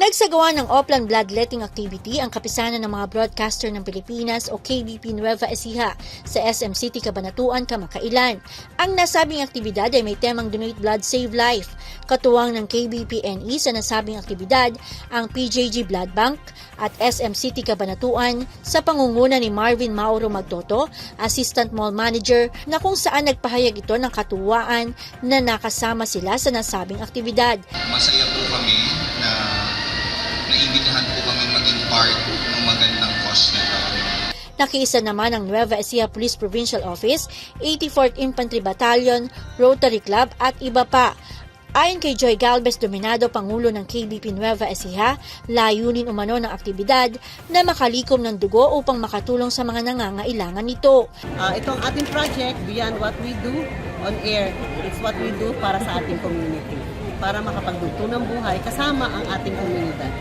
Nagsagawa ng Oplan Bloodletting Activity ang kapisanan ng mga broadcaster ng Pilipinas o KBP Nueva Ecija sa SM City Cabanatuan kamakailan. Ang nasabing aktibidad ay may temang Donate Blood Save Life. Katuwang ng KBP-NE sa nasabing aktibidad ang PJG Blood Bank at SM City Cabanatuan sa pangunguna ni Marvin Mauro Magtoto, Assistant Mall Manager, na kung saan nagpahayag ito ng katuwaan na nakasama sila sa nasabing aktibidad. masaya Nakiisa naman ang Nueva Ecija Police Provincial Office, 84th Infantry Battalion, Rotary Club at iba pa. Ayon kay Joy Galvez Dominado, Pangulo ng KBP Nueva Ecija, layunin umano ng aktibidad na makalikom ng dugo upang makatulong sa mga nangangailangan nito. Ah, ito ang ating project, beyond what we do on air, it's what we do para sa ating community. Para makapagdugtong ng buhay kasama ang ating komunidad.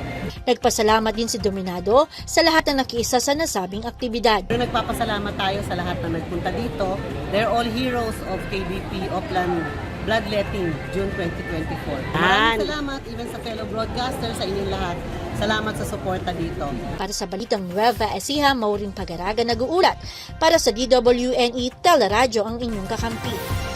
Nagpasalamat din si Dominado sa lahat ng nakiisa sa nasabing aktibidad. Nagpapasalamat tayo sa lahat na nagpunta dito. They're all heroes of KBP Oplan Bloodletting June 2024. Maraming salamat even sa fellow broadcasters sa inyong lahat. Salamat sa suporta dito. Para sa Balitang Nueva Ecija, Maureen Pagaraga nag-uulat. Para sa DWNE, Teleradyo ang inyong kakampi.